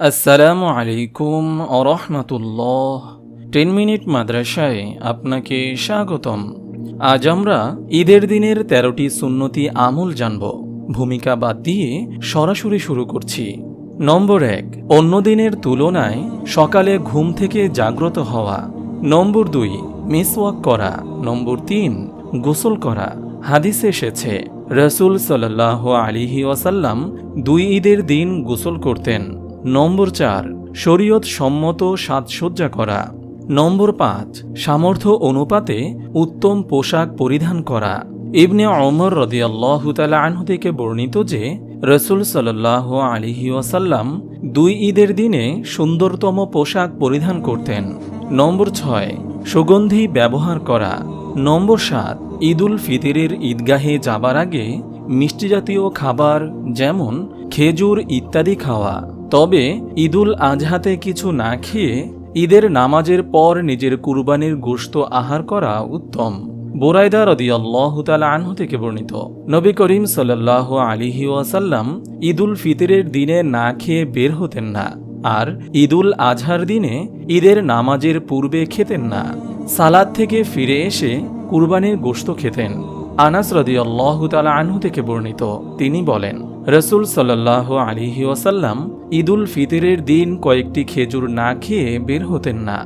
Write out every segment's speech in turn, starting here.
আসসালামু আলাইকুম আরহামতুল্লাহ ten minute মাদ্রাসায় আপনাকে স্বাগতম। আজ আমরা ঈদের দিনের তেরোটি সুন্নতি আমল জানব। ভূমিকা বাদ দিয়ে সরাসরি শুরু করছি। নম্বর এক, অন্য দিনের তুলনায় সকালে ঘুম থেকে জাগ্রত হওয়া। নম্বর দুই, মিসওয়াক করা। নম্বর তিন, গোসল করা। হাদিসে এসেছে, রসুল সাল্লাহ আলিহি ওয়াসাল্লাম দুই ঈদের দিন গোসল করতেন। নম্বর চার, শরীয়ত সম্মত সাজসজ্জা করা। নম্বর পাঁচ, সামর্থ্য অনুপাতে উত্তম পোশাক পরিধান করা। ইবনে অমর রদিয়াল্লাহু তালা আনহু থেকে বর্ণিত যে, রসুল সাল্লাহ আলিহি ওয়াসাল্লাম দুই ঈদের দিনে সুন্দরতম পোশাক পরিধান করতেন। নম্বর ছয়, সুগন্ধি ব্যবহার করা। নম্বর সাত, ঈদুল ফিতরের ঈদগাহে যাবার আগে মিষ্টি জাতীয় খাবার যেমন খেজুর ইত্যাদি খাওয়া। তবে ঈদুল আজহাতে কিছু না খেয়ে ঈদের নামাজের পর নিজের কুরবানির গোশত আহার করা উত্তম। বোরাইদা তালা আনহু থেকে বর্ণিত। নবী করিম সাল্লাহ আলিহি ওয়াসাল্লাম ঈদুল ফিতরের দিনে না খেয়ে বের হতেন না আর ঈদুল আজহার দিনে ঈদের নামাজের পূর্বে খেতেন না। সালাদ থেকে ফিরে এসে কুরবানির গোশত খেতেন। আনাস রদিয়াল্লাহ তালা আনহু থেকে বর্ণিত, তিনি বলেন, রসুল সাল্লাহ আলিহি ওয়াসাল্লাম ঈদুল ফিতরের দিন কয়েকটি খেজুর না খেয়ে বের হতেন না,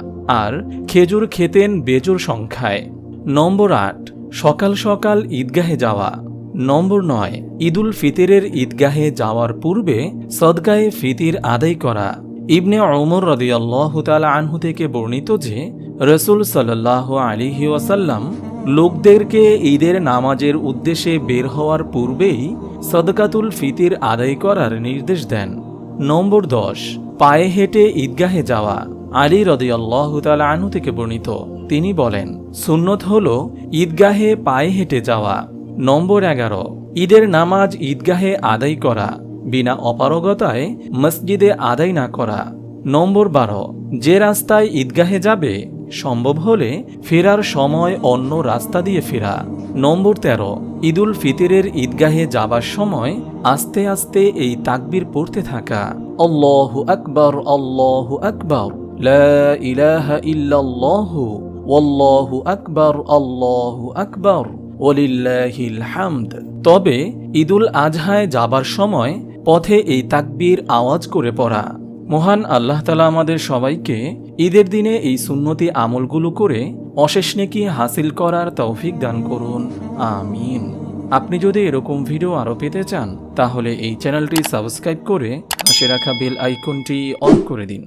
আর খেজুর খেতেন বেজুর সংখ্যায়। নম্বর আট, সকাল সকাল ঈদগাহে যাওয়া। নম্বর নয়, ঈদুল ফিতরের ঈদগাহে যাওয়ার পূর্বে সদগায়ে ফিতির আদায় করা। ইবনে ওমর রদিয়াল্লাহ তালা আনহু থেকে বর্ণিত যে, রসুল সাল্লাহ আলিহি ওয়াসাল্লাম লোকদেরকে ঈদের নামাজের উদ্দেশ্যে বের হওয়ার পূর্বেই সদকাতুল ফিতির আদায় করার নির্দেশ দেন। নম্বর দশ, পায়ে হেঁটে ঈদগাহে যাওয়া। আলী রদিয়াল্লাহ তালা আনহু থেকে বর্ণিত। তিনি বলেন, সুন্নত হল ঈদগাহে পায়ে হেঁটে যাওয়া। নম্বর এগারো, ঈদের নামাজ ঈদগাহে আদায় করা, বিনা অপারগতায় মসজিদে আদায় না করা। নম্বর বারো, যে রাস্তায় ঈদগাহে যাবে সম্ভব হলে ফেরার সময় অন্য রাস্তা দিয়ে ফেরা। নম্বর তেরো, ঈদুল ফিতরের ঈদগাহে যাবার সময় আস্তে আস্তে এই তাকবির পড়তে থাকা। আল্লাহ আকবর আল্লাহ আকবর ইলাহা আকবর, আল্লাহু আকবর হামদ। তবে ঈদুল আজহায় যাবার সময় পথে এই তাকবীর আওয়াজ করে পড়া। মহান আল্লাহ তালা আমাদের সবাইকে ঈদের দিনে এই সুন্নতি আমলগুলো করে অশেষ নেকি হাসিল করার তৌফিক দান করুন। আমিন। আপনি যদি এরকম ভিডিও আরও পেতে চান, তাহলে এই চ্যানেলটি সাবস্ক্রাইব করে পাশে রাখা বেল আইকনটি অন করে দিন।